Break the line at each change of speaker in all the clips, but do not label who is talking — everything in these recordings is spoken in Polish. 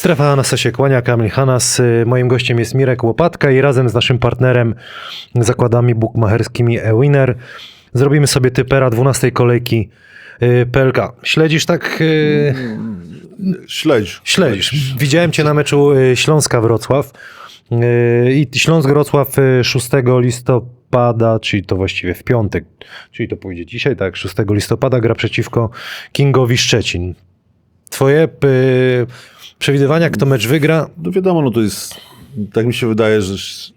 Strefa Hanasa się kłania, Kamil Hanas. Y, Moim gościem jest Mirek Łopatka i razem z naszym partnerem, zakładami bukmacherskimi eWinner zrobimy sobie typera 12 kolejki y, PLK. Śledzisz tak? y,
Śledź.
Śledzisz. Widziałem cię na meczu Śląska-Wrocław i Śląsk-Wrocław y, 6 listopada, czyli to właściwie w piątek, czyli to pójdzie dzisiaj, tak, 6 listopada gra przeciwko Kingowi Szczecin. Twoje przewidywania, kto mecz wygra?
No wiadomo, no to jest, tak mi się wydaje, że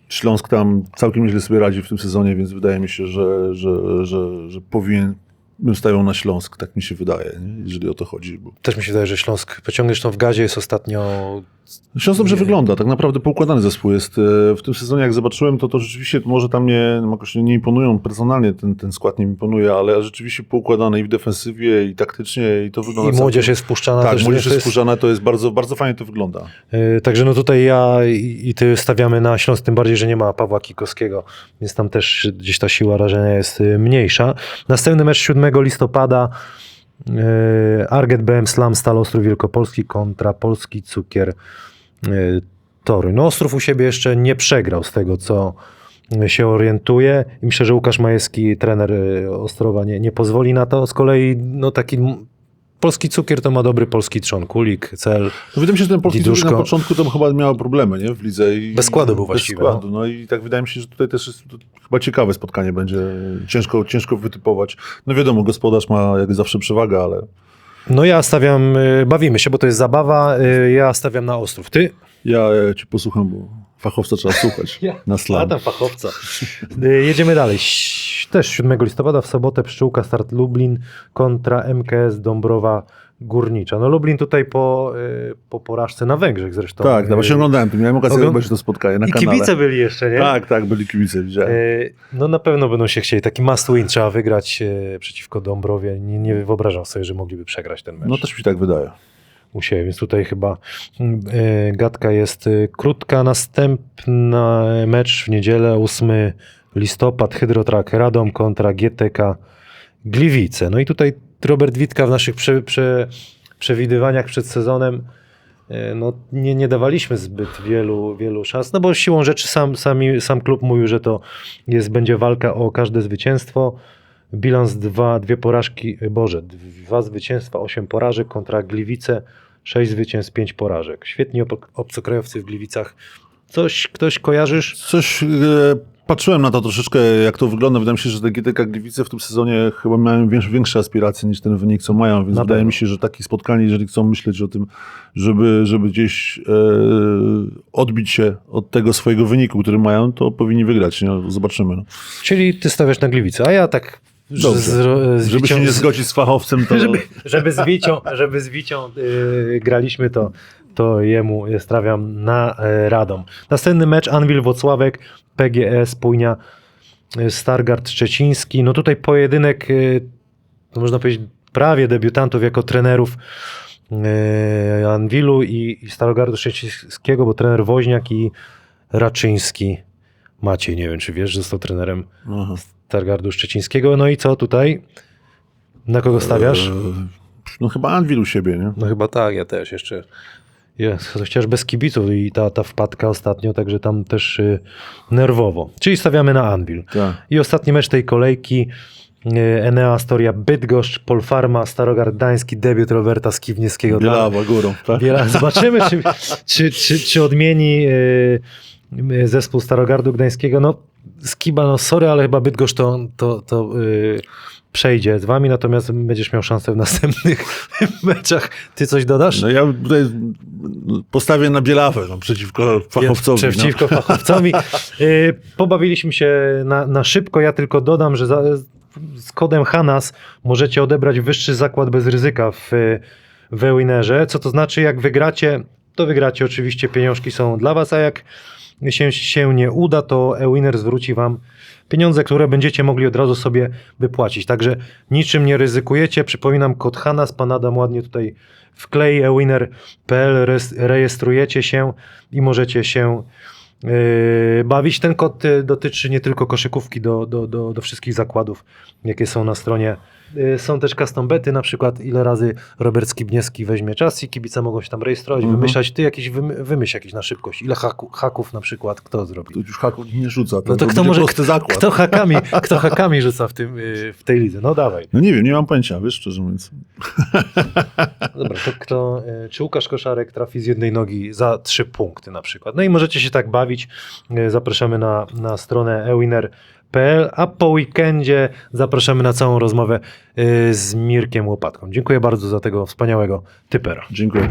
Śląsk tam całkiem nieźle sobie radzi w tym sezonie, więc wydaje mi się, że, że, że, że powinien bym stawiał na Śląsk, tak mi się wydaje, nie? jeżeli o to chodzi. Bo...
Też mi się wydaje, że Śląsk pociągnie zresztą w gazie jest ostatnio
Śląsk dobrze wygląda, tak naprawdę poukładany zespół jest. E, W tym sezonie jak zobaczyłem, to to rzeczywiście może tam nie, no jakoś nie imponują personalnie, ten, ten skład nie imponuje, ale rzeczywiście poukładany i w defensywie, i taktycznie, i to wygląda
i młodzież
całkiem-
jest wpuszczana
Tak, młodzież jest wkurzana, to jest bardzo, bardzo fajnie to wygląda.
Yy, Także no tutaj ja i i ty stawiamy na Śląsk, tym bardziej, że nie ma Pawła Kikowskiego, więc tam też gdzieś ta siła rażenia jest y, mniejsza. Następny mecz 7 listopada Arget BM Slam Stal Ostrów Wielkopolski kontra Polski Cukier yy, Toruń. No Ostrów u siebie jeszcze nie przegrał z tego, co się orientuje i myślę, że Łukasz Majewski, trener y, Ostrowa nie, nie pozwoli na to. Z kolei no taki polski cukier to ma dobry polski trzon, kulik, cel.
No wydaje mi się, że ten polski
Diduszko.
Diduszko. na początku tam chyba miał problemy nie? w lidze. I
Bez składu był
bez
właściwie,
Składu. No. i tak wydaje mi się, że tutaj też jest chyba ciekawe spotkanie będzie. Ciężko, ciężko wytypować. No wiadomo, gospodarz ma jak zawsze przewagę, ale
No ja stawiam, y, bawimy się, bo to jest zabawa, y, ja stawiam na Ostrów. Ty?
ja e, cię posłucham, bo fachowca trzeba słuchać na slam.
tam fachowca. Y, Jedziemy dalej. Też 7 listopada w sobotę pszczółka start Lublin kontra MKS Dąbrowa Górnicza. No Lublin tutaj po, y, po porażce na Węgrzech zresztą.
Tak, no właśnie oglądałem to, miałem okazję
Ogląd-
to spotkanie na
I
kanale.
kibice byli jeszcze, nie?
Tak, tak, byli kibice, widziałem.
Y, No na pewno będą się chcieli. Taki must win trzeba wygrać y, przeciwko Dąbrowie. Nie, nie wyobrażam sobie, że mogliby przegrać ten mecz.
No też mi się tak wydaje.
u siebie, więc tutaj chyba y, gadka jest y, krótka. Następny mecz w niedzielę, 8 listopad, Hydrotrak Radom kontra GTK Gliwice. No i tutaj Robert Witka w naszych prze, prze, przewidywaniach przed sezonem y, no, nie, nie dawaliśmy zbyt wielu, wielu szans, no bo siłą rzeczy sam, sami, sam klub mówił, że to jest, będzie walka o każde zwycięstwo. Bilans dwa, dwie porażki, y, Boże, dwa zwycięstwa, osiem porażek kontra Gliwice, sześć zwycięstw, pięć porażek. Świetni ob- obcokrajowcy w Gliwicach. Coś, ktoś kojarzysz?
Coś, e, patrzyłem na to troszeczkę, jak to wygląda. Wydaje mi się, że te GTK Gliwice w tym sezonie chyba mają większe, aspiracje niż ten wynik, co mają, więc
Na
wydaje
pewno.
mi się, że takie spotkanie, jeżeli chcą myśleć o tym, żeby, żeby gdzieś e, odbić się od tego swojego wyniku, który mają, to powinni wygrać. Nie? Zobaczymy. No.
Czyli ty stawiasz na Gliwice, a ja tak... z-
Dobrze.
z- z
Żeby się
Wicią-
nie
z-
zgodzić z fachowcem, to...
żeby, żeby z Wicią, żeby z Wicią y, graliśmy, to, to jemu stawiam na y, Radom. Następny mecz Anwil Wocławek, PGE Spójnia y, Stargard Szczeciński. No tutaj pojedynek, y, no można powiedzieć, prawie debiutantów jako trenerów Anwilu i, Starogardu Szczecińskiego, bo trener Woźniak i Raczyński. Maciej, nie wiem czy wiesz, że został trenerem
Aha.
Stargardu Szczecińskiego. No i co tutaj? Na kogo stawiasz?
E, No chyba Anvil u siebie, nie?
No chyba tak, ja też jeszcze. Jest, chociaż bez kibiców i ta, ta wpadka ostatnio, także tam też y, nerwowo. Czyli stawiamy na Anvil.
Tak.
I ostatni mecz tej kolejki. y, Enea Astoria Bydgoszcz, Polfarma, Starogard Gdański, debiut Roberta Skiwniewskiego.
Bielawa górą, tak?
Biela, zobaczymy, czy, czy, czy, czy odmieni y, y, zespół Starogardu Gdańskiego. No, Skiba, no sorry, ale chyba Bydgoszcz to, to, to y, przejdzie z wami, natomiast będziesz miał szansę w następnych meczach. Ty coś dodasz?
No ja tutaj postawię na Bielawę no, przeciwko fachowcowi. no.
Przeciwko fachowcowi. Y, Pobawiliśmy się na, na szybko. Ja tylko dodam, że za, z kodem HANAS możecie odebrać wyższy zakład bez ryzyka w, w. Co to znaczy, jak wygracie, to wygracie. Oczywiście pieniążki są dla was, a jak się, się nie uda, to Ewiner zwróci wam pieniądze, które będziecie mogli od razu sobie wypłacić. Także niczym nie ryzykujecie. Przypominam, kod HANAS, pan Adam ładnie tutaj wklei ewiner.pl, res- rejestrujecie się i możecie się yy, bawić. Ten kod y, dotyczy nie tylko koszykówki do, do, do, do wszystkich zakładów, jakie są na stronie Są też custom bety, na przykład ile razy Robert Skibniewski weźmie czas i kibice mogą się tam rejestrować,
Mhm.
wymyślać. Ty jakiś wymy, wymyśl jakiś na szybkość. Ile haku, haków na przykład kto zrobi?
To już haków nie rzuca.
No to kto może,
zakład.
kto hakami, kto hakami rzuca w, tym, y, w tej lidze? No dawaj.
No nie wiem, nie mam pojęcia, wiesz, szczerze mówiąc.
Dobra, to kto, y, czy Łukasz Koszarek trafi z jednej nogi za trzy punkty na przykład. No i możecie się tak bawić. Y, Zapraszamy na, na stronę a po weekendzie zapraszamy na całą rozmowę y, z Mirkiem Łopatką. Dziękuję bardzo za tego wspaniałego typera.
Dziękuję.